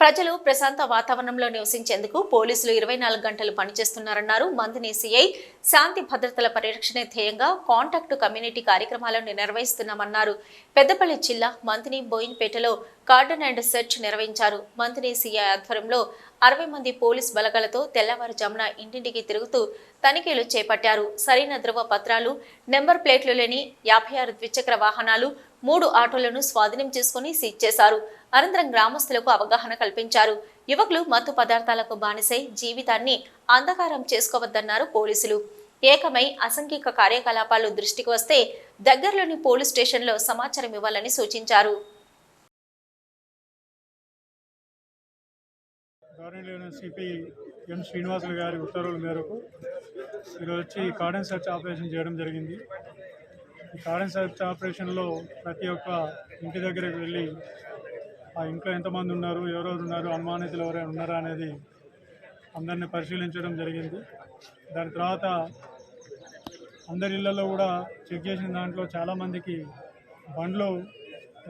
ప్రజలు ప్రశాంత వాతావరణంలో నివసించేందుకు పోలీసులు ఇరవై నాలుగు గంటలు పనిచేస్తున్నారన్నారు. మందిని సిఐ శాంతి భద్రతల పరిరక్షణ ధ్యేయంగా కాంటాక్ట్ కమ్యూనిటీ కార్యక్రమాలను నిర్వహిస్తున్నామన్నారు. పెద్దపల్లి జిల్లా మంతిని బోయిన్పేటలో కార్డన్ అండ్ సెర్చ్ నిర్వహించారు. మంతిని సిఐ ఆధ్వర్యంలో అరవై మంది పోలీస్ బలగాలతో తెల్లవారుజామున ఇంటింటికి తిరుగుతూ తనిఖీలు చేపట్టారు. సరైన ధృవ పత్రాలు నెంబర్ ప్లేట్లు లేని యాభై ఆరు ద్విచక్ర వాహనాలు మూడు ఆటోలను స్వాధీనం చేసుకుని సీజ్ చేశారు. అనంతరం గ్రామస్తులకు అవగాహన కల్పించారు. యువకులు మత్తు పదార్థాలకు బానిసై జీవితాన్ని అంధకారం చేసుకోవద్దన్నారు పోలీసులు. ఏకమై అసంఖ్యక కార్యకలాపాలు దృష్టికి వస్తే దగ్గరలోని పోలీస్ స్టేషన్లో సమాచారం ఇవ్వాలని సూచించారు. సిపి ఎం శ్రీనివాసులు గారి ఉత్తర్వుల మేరకు ఈరోజు వచ్చి కార్డన్ సెర్చ్ ఆపరేషన్ చేయడం జరిగింది. ఈ కార్డన్ సెర్చ్ ఆపరేషన్లో ప్రతి ఒక్క ఇంటి దగ్గరికి వెళ్ళి ఆ ఇంట్లో ఎంతమంది ఉన్నారు? ఎవరెవరు ఉన్నారు? అనుమానితులు ఎవరైనా ఉన్నారా? అనేది అందరిని పరిశీలించడం జరిగింది. దాని తర్వాత అందరి ఇళ్ళలో కూడా చెక్ చేసిన దాంట్లో చాలామందికి బండ్లు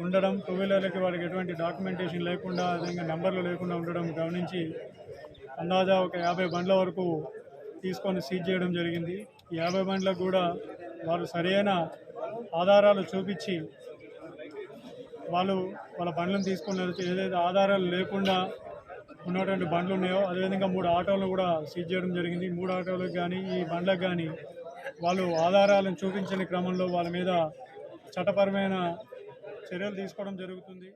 ఉండడం టూ వీలర్లకి వాళ్ళకి ఎటువంటి డాక్యుమెంటేషన్ లేకుండా అదేవిధంగా నెంబర్లు లేకుండా ఉండడం గమనించి అందాజా ఒక యాభై బండ్ల వరకు తీసుకొని సీజ్ చేయడం జరిగింది. ఈ యాభై బండ్లకు కూడా వాళ్ళు సరైన ఆధారాలు చూపించి వాళ్ళు వాళ్ళ బండ్లను తీసుకున్నారు ఏదైతే ఆధారాలు లేకుండా ఉన్నటువంటి బండ్లు ఉన్నాయో అదేవిధంగా మూడు ఆటోలను కూడా సీజ్ చేయడం జరిగింది. మూడు ఆటోలకు కానీ ఈ బండ్లకు కానీ వాళ్ళు ఆధారాలను చూపించని క్రమంలో వాళ్ళ మీద చట్టపరమైన చర్యలు తీసుకోవడం జరుగుతుంది.